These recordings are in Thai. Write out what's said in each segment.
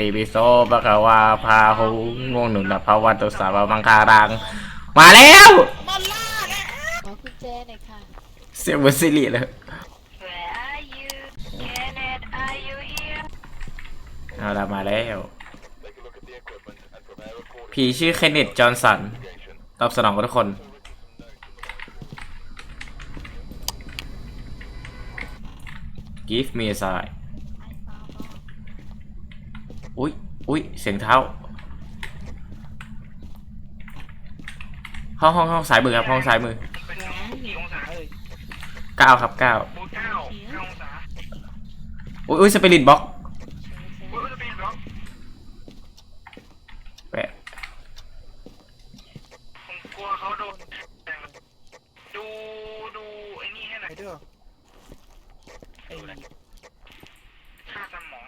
ติปิโสปะกวาพาหุง่วงหนุนภาวันตุสาวะมังคารัง มาแล้วมาล่าแล้วขอกุญแจหน่อยค่ะเสียงเหมือนซิริเลย Where are you? Kenneth, are you here? เอาละมาแล้ว ผีชื่อเคนเนตจอห์นสัน ตอบสนองกับทุกคน Give me a sign อุ้ยอุ้ยเสียงเท้า ห้องห้องห้องซ้ายมือครับห้องซ้ายมือเป็นกี่องศาเอ่ยเก้าครับเก้าโอ้เก้าเก้าองศา อุ้ยอุ้ยสปิริตบ็อก โอ้ยจะเป็นบล็อก แปะ ผมกลัวเขาโดนแต่งดูดูไอ้นี่ให้หน่อย ไอเด้อไอ้ ค่าสมอง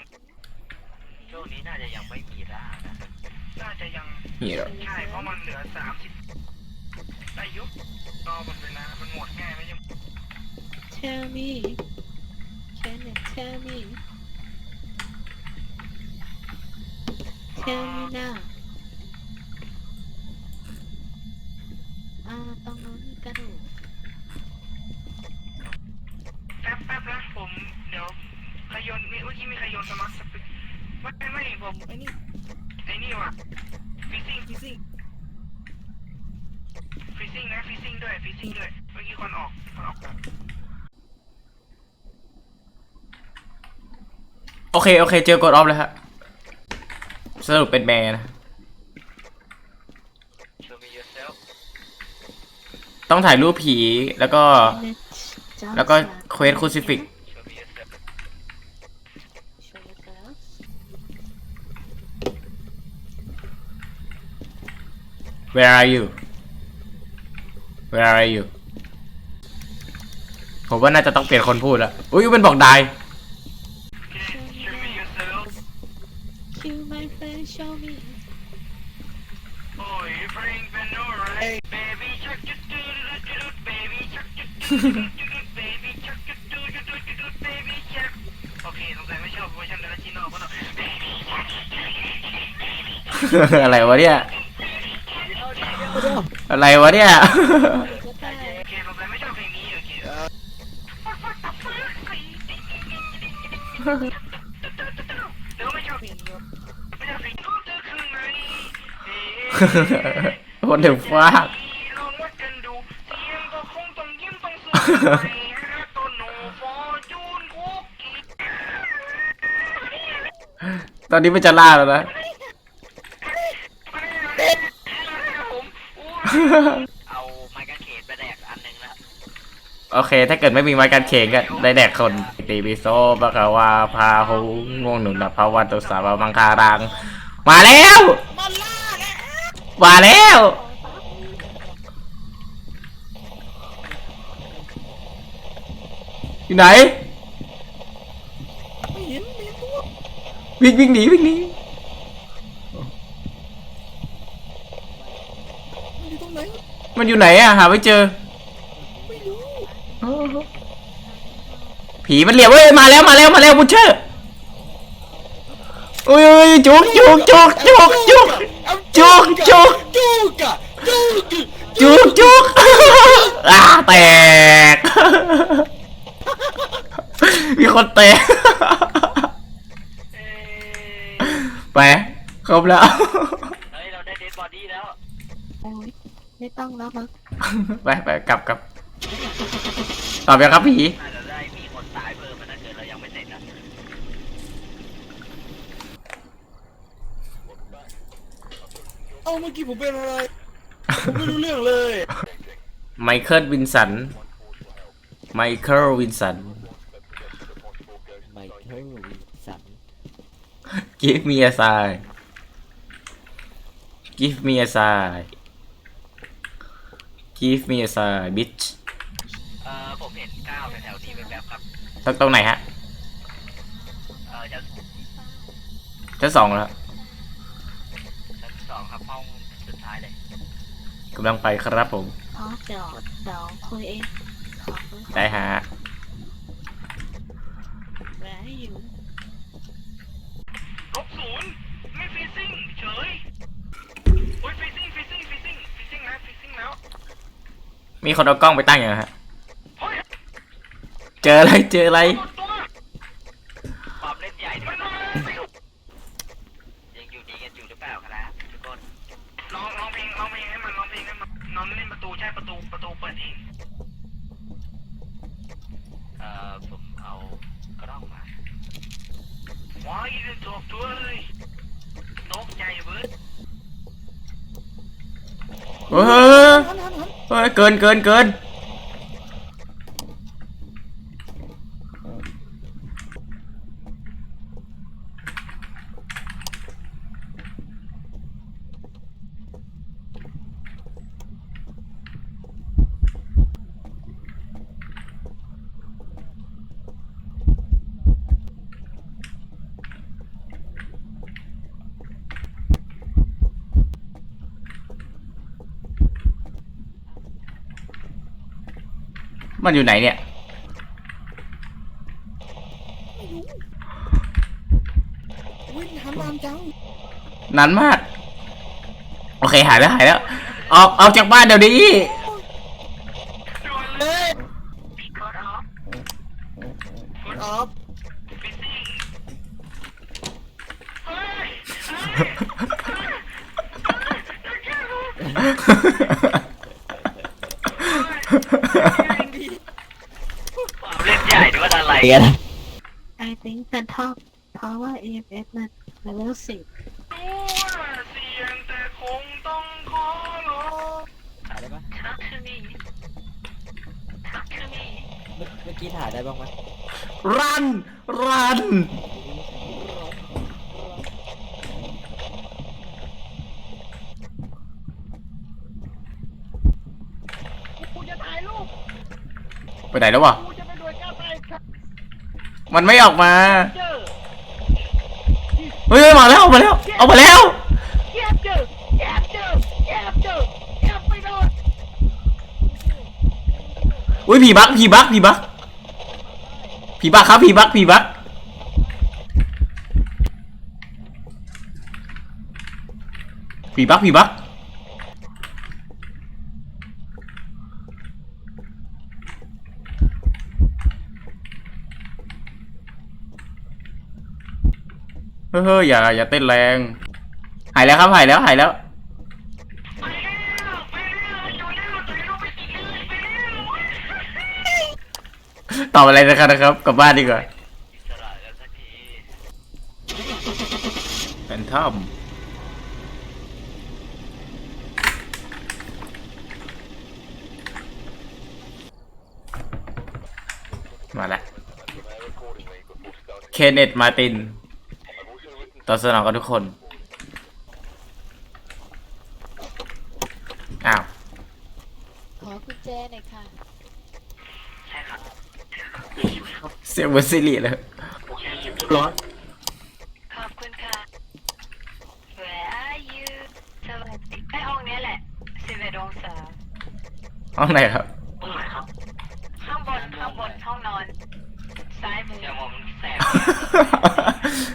ช่วงนี้น่าจะยังไม่มีร่านะ น่า จะยังนี่เหรอใช่เพราะมันเหลือสามสิบอายุรอหมดเวลามันหมดง่ายไหมยัง Tell me Can you tell me Tell me now อ่าตรงนู้นมีกระดูกแป๊บแป๊บนะผม เดี๋ยวขยนมีเมื่อกี้มีขยนสมัครสปิไม่ไม่ผมไอ้นี่ไอ้นี่ว่ะฟิซซิ่ง ฟิซซิ่งฟิซซิ่งนะฟิซซิ่งด้วยฟิซซิ่งด้วยเมื่อกี้คนออกคนออกก่อนโอเค โอเค เจอกดออฟแล้วฮะสรุปเป็นแม่นะ Show me yourself ต้องถ่ายรูปผีแล้วก็ Kenneth Johnson แล้วก็เควสคูซิฟิก Show me yourself Show yourself Where are you Where are you ผมว่าน่าจะต้องเปลี่ยนคนพูดแล้วอุ้ยมันบอกได้ Show me yourself Kill my friend show me โอ้ยเพลงเป็นโนไร baby shark จุดจุดจุดจุด baby shark จุดจุดจุดจุด baby shark จุดจุดจุดจุดจุด baby shark โอเคสงสัยไม่ชอบเวอร์ชันเดลจิโน่เพราะเนอะ baby shark อะไรวะเนี่ย อะไรวะเนี่ย คนี้โอเคเดี๋ยวไม่ชอบเพลงนี้ไม่ชอบเพลงก็เจอข้าดกันดูเสียงก็คงต้อนโนฟอร์จูนคุกกี้ตอนนี้มันจะล่าแล้วนะ ผมอู้ เอาไม้กางเขนไปแดกอันนึงล้วโอเค ถ้าเกิดไม่มีไม้กางเขนก็ได้แดกคนติปิโสปะกาวาพาหุง่วงหนุนนะภาวันตุสาวมังคารังมาแล้วมาแล้ว อยู่ไหน ไม่เห็นมีตัววิ่งวิ่งหนีวิ่งหนี มัน อยู่ตรงไหนมันอยู่ไหนอะหาไม่เจอไม่รู้ผีมันเหลียวเว้ยมาแล้วมาแล้วมาแล้วบุชเชอร์อุ้ยอุ้ยจุกจุกจุกจุกจุกจุกจุกจูกอะจูกจุกจุกอ่าแตก มีคนแตกไปครบแล้ว เฮ้ย เราได้เดดบอดี้แล้วโอ้ย ไม่ต้องแล้วมั้งไปไปกลับกลับตอบยังครับผีน่าจะได้มีคนตายเพิ่มมาถ้าเกิดเรายังไม่เสร็จอะเอ้าเมื่อกี้ผมเป็นอะไร ผมไม่รู้เรื่องเลย ไมเคิลวินสัน ไมเคิลวินสัน ไมเคิลวินสัน Give me a sign Give me a sign give me a sign bitch เอ่อผมเห็นเก้าแถวๆที่แบบครับ ตรงตรงไหนฮะเอ่อชั้นชั้นสองแล้วชั้นสองครับห้องสุดท้ายเลย กำลังไปครับผม อ๋อเดี๋ยวเดี๋ยวคุยเองได้ฮะ แวะห้อยู่ลบศูนย์ไม่ฟีซิ่งเฉยโอ้ยฟีซิ่ง มีคนเอากล้องไปตั้งอย่างฮะ เจออะไร เจออะไรความเล่นใหญ่ด้วยยังอยู่ดีกันอยู่หรือเปล่าครับทุกคนร้องร้องเพลงร้องเพลงให้มันร้องเพลงให้มันน้องเล่นประตูใช่ประตูประตูเปิดเองเอ่อผมเอากล้องมาว้ายเล่นจบด้วยนกใหญ่เบิร์ดเฮ้ เฮ้ยเกินเกินเกิน มันอยู่ไหนเนี่ย วิ่งทำนานจังนานมาก โอเคหายแล้วหายแล้ว ออกออกจากบ้านเดี๋ยวนี้ เฮ้ย กดออฟ ออฟ ฟิซซิ่งเฮ้ย ความเล่นใหญ่ด้วยอะไร เกียร์ I think Phantom เพราะว่า EMF มัน level สิบตัวเสียงแต่คงต้องขอร้อง ถ่ายได้ปะ Talk to me Talk to me เมื่อเมื่อกี้ถ่ายได้บ้างไหมรัน รัน กูจะถ่ายรูปไปไหนแล้ววะ กูจะไปด้วยก้าวไปครับ มันไม่ออกมา เฮ้ยมาแล้วออกมาแล้วออกมาแล้วอุ้ยผีบักผีบักผีบักผีบักครับผีบักผีบักผีบักผีบัก เฮ้ยเฮ้ยอย่าอย่าเต้นแรง หายแล้วครับหายแล้วหายแล้วไปแล้วไปแล้วอยู่แล้วอยู่แล้วไปกินเลยไปแล้วตอบอะไรนะครับนะครับกลับบ้านดีกว่าอิสระกันสักทีแฟนทอมมาแล้วเคนเนตมาติน ตอบสนองกับทุกคน อ้าว ขอกุญแจหน่อยค่ะใช่ครับเสียงเหมือนซิริเลยร้อนขอบคุณค่ะ Where are you สวัสดีไอห้องเนี้ยแหละ11องศาห้องไหนครับข้างบนข้างบนห้องนอน ซ้ายมือ เดี๋ยวผมแสบ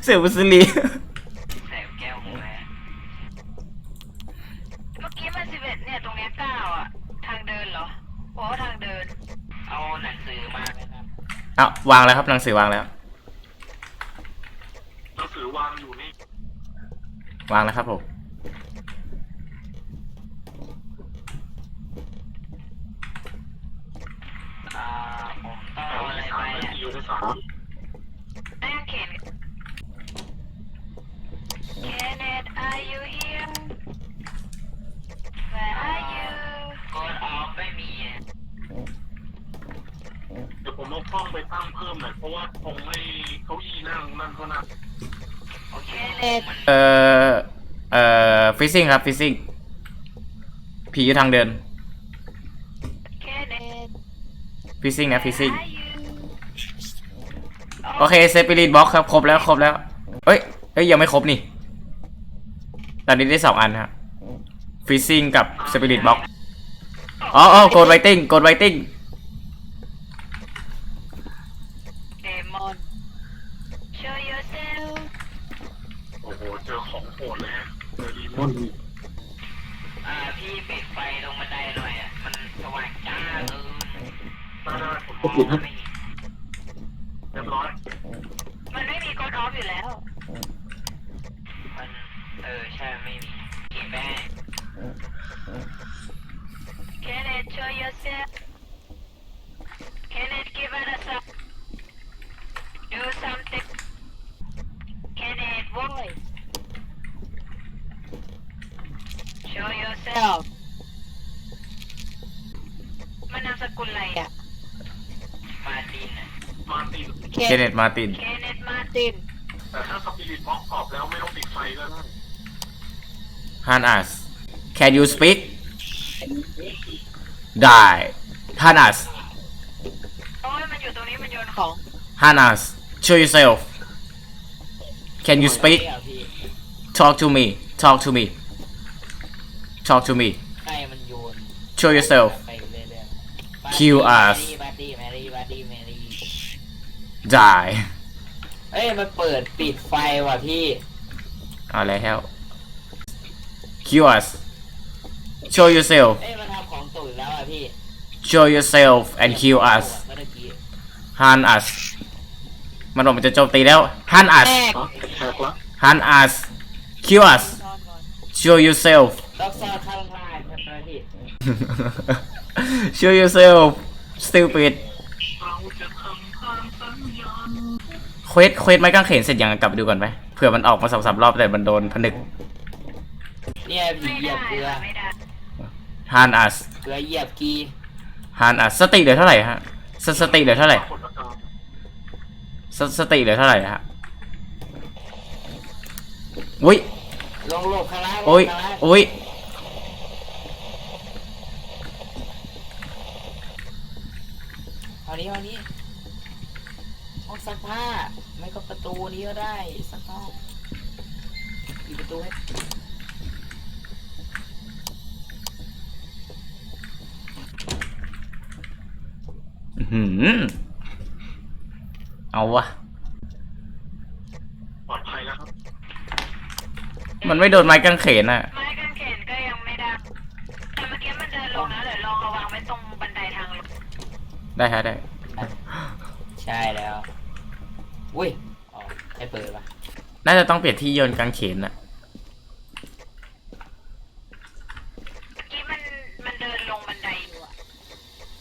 เสียงเหมือนซิริแสบแก้วผมแม่เมื่อกี้มัน11เนี่ยตรงเนี้ย9อะ ทางเดินเหรอโอ้ทางเดิน เอาหนังสือมาไหมครับอ้าววางแล้วครับหนังสือวางแล้ว หนังสือวางอยู่นี่ วางแล้วครับผม อ่าผมต้องเอาอะไรไปอะ อยู่ในสาม ไอ้ยังเขียน Kenneth are you here Where are you กดออฟไม่มีอะ เดี๋ยวผมเอากล้องไปตั้งเพิ่มหน่อยเพราะว่าคงไม่เก้าอี้นั่งนั่นเท่านั้นโอเค Kenneth เอ่อ เอ่อ ฟิซซิ่งครับ ฟิซซิ่ง ผีอยู่ทางเดินฟิซซิ่งนะ ฟิซซิ่ง โอเคเซปิริตบ็อกครับ ครบแล้ว ครบแล้ว เอ้ย เอ้ย ยังไม่ครบนี่ ตอนนี้ได้สองอันครับฟิซซิ่งกับสปิริตบ็อก อ๋ออ๋อโกดไวติ้ง โกดไวติ้ง Demon Show yourself โอ้โหเจอของโหดเลยฮะ เจอดีมอนอ่าพี่ปิดไฟตรงบันไดหน่อยอะมันสว่างจ้าไม่มีเรียบร้อยมันไม่มีกดออฟอยู่แล้ว มันเออใช่ไม่มีเก็บไปให้ Can it show yourself Can it give it a up Do something Can it voice Show yourself มันนามสกุลอะไรอะมาตินอะมาติดเจเน็ตมาติน Kenneth Martin แต่ถ้าสปิริตบล็อกตอบแล้วไม่ต้องปิดไฟก็ได้ฮันอัส can you speak ได้ฮันอัสโอ้ยมันอยู่ตรงนี้มันโยนของฮันอัส show yourself can you speak เนี่ยพี่ talk to me talk to me talk to me ใกล้มันโยน show yourself ไปเรื่อยๆ Q us บัดดี้แมรี่บัดดี้แมรี่ ได้ เอ้ยมันเปิดปิดไฟว่ะพี่ เอาแล้ว kill us show yourself เอ้ยมันทำของตุ๋ยแล้วอ่ะพี่ show yourself and kill us เมื่อกี้ hunt us มันบอกมันจะโจมตีแล้ว hunt us ฮะแท็กละ hunt us kill us show yourself ล็อกซอข้างล่างใช่ไหมพี่ show yourself stupid เราจะทำตามสัญญาเควสเควสไม้กางเขนเสร็จยังกลับไปดูก่อนไหมเผื่อมันออกมาสองสามรอบแต่มันโดนผนึกเนี่ยผีเหยียบเกลือไม่ได้ hunt us เกลือเหยียบกี hunt us สติเหลือเท่าไหร่ฮะสสติเหลือเท่าไหร่กดอาการสสติเหลือเท่าไหร่ฮะอุ้ยลงหลบข้างล่างโอ้ยลงข้างล่างโอ้ย เอา นี้เอานี้ห้องซักผ้า ไม่ก็ประตูนี้ก็ได้สักห้องอีกประตูให้อื้อหือเอาวะปลอดภัยแล้วครับ มันไม่โดนไม้กางเขนอะ ได้ฮะได้ ใช่แล้ว อุ้ยอ๋อให้เปิดปะน่าจะต้องเปลี่ยนที่โยนกางเขนอะเมื่อกี้มันมันเดินลงบันไดอยู่อะ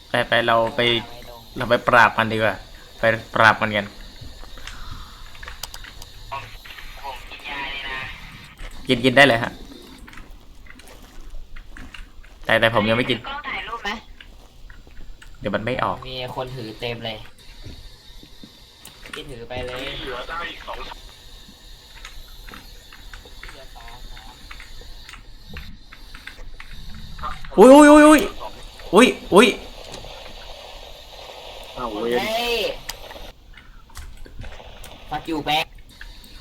ไปไปเราไป ไม่ลงเราไปปราบมันดีกว่า ไปปราบมันกัน ผมกินยาเลยนะกินกินได้เลยฮะ แต่แต่ผมยังไม่กิน กล้องถ่ายรูปไหม เดี๋ยวมันไม่ออก มีคนถือเต็มเลยพี่ถือไปเลยเหลือได้อีกสองเหลือสองสองอุ้ยอุ้ยอุ้ยอุ้ยอุ้ยอุ้ยอ้าวเวรเฮ้ยฟักยูแบ็ก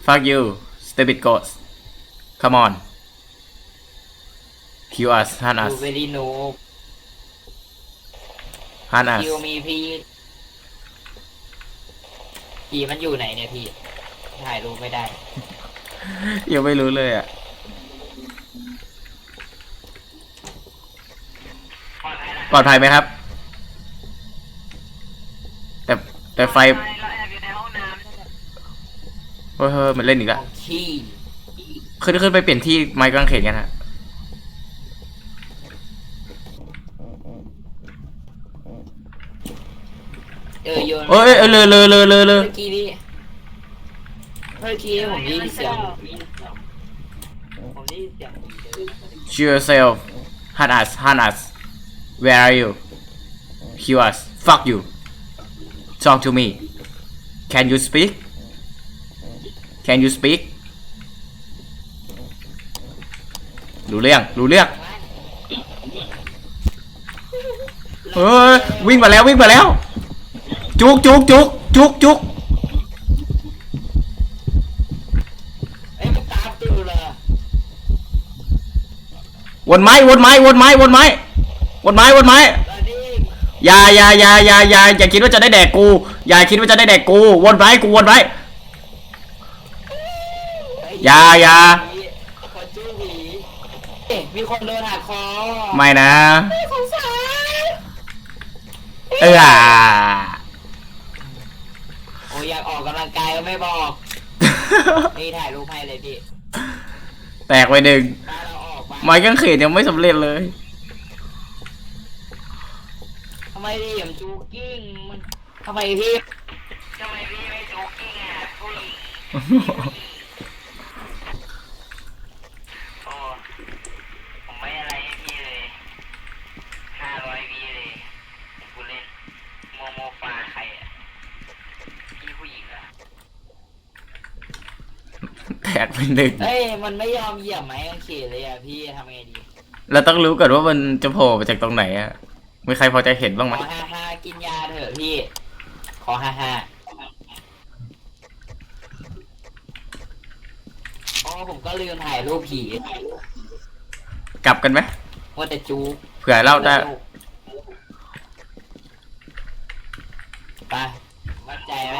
fuck you stupid ghost come on kill us hunt ยู us เว ลีนู hunt us คิวมีพี่ผีมันอยู่ไหนเนี่ยพี่ถ่ายรูปไม่ได้ ยังไม่รู้เลยอะปลอดภัยไหมครับ แต่แต่ไฟเราแอบอยู่ในห้องน้ำนั่นแหละเฮ้ยเฮ้ยมันเล่นอีกแล้วของขี้ขึ้นขึ้นไปเปลี่ยนที่ไม้กางเขนกันฮะ เออโยน เอ้ ยเอ้ยเลยเลยเลยเลยเลยเมื่อกี้นี่เมื่อกี้ผมได้ยินเสียงผมได้ยินเสียงผีเดิน Show yourself hunt us hunt us where are you kill us fuck you talk to me can you speak can you speak รู้เรื่องรู้เรื่องเฮ้ยวิ่งมาแล้ววิ่งมาแล้ว จุกจุกจุกจุกจุกเอ้ยมันตามตูเลยวนไม้วนไม้วนไม้วนไม้วนไม้วนไม้แล้วนี่อย่าอย่าอย่าอย่าอย่าอย่าคิดว่าจะได้แดกกู อย่าคิดว่าจะได้แดกกูวนไว้กูวนไว้อย่าอย่าคนจู้หวีเอ๊ะมีคนโดนหักคอไม่นะสงสาร เออ ก็ไม่บอก นี่ถ่ายรูปให้เลยพี่แตกไปหนึ่งบ้านเราออกบ้านไม้กางเขนยังไม่สำเร็จเลย ทำไมดิผมจูกิ้งมันทำไมพี่ทำไมพี่ไม่โจ๊กกิ้งอะผู้หญิงโอ้ผมไม่อะไรให้พี่เลยห้าร้อยวีเลยผมพูดเล่นโมโมฟาใครอะพี่ผู้หญิงเหรอะ แตกไปหนึ่งเอ้ยมันไม่ยอมเหยียบไม้กางเขนเลยอะพี่ทำไงดีเราต้องรู้ก่อนว่ามันจะโผล่มาจากตรงไหนอะมีใครพอจะเห็นบ้างขไหมอฮ่าฮ่ากินยาเถอะพี่ ขอฮ่าฮ่าอ๋อผมก็ลืมถ่ายรูปผีกลับกันไหมว่าแต่จูเผื่อเราได้ไปวัดใจไหม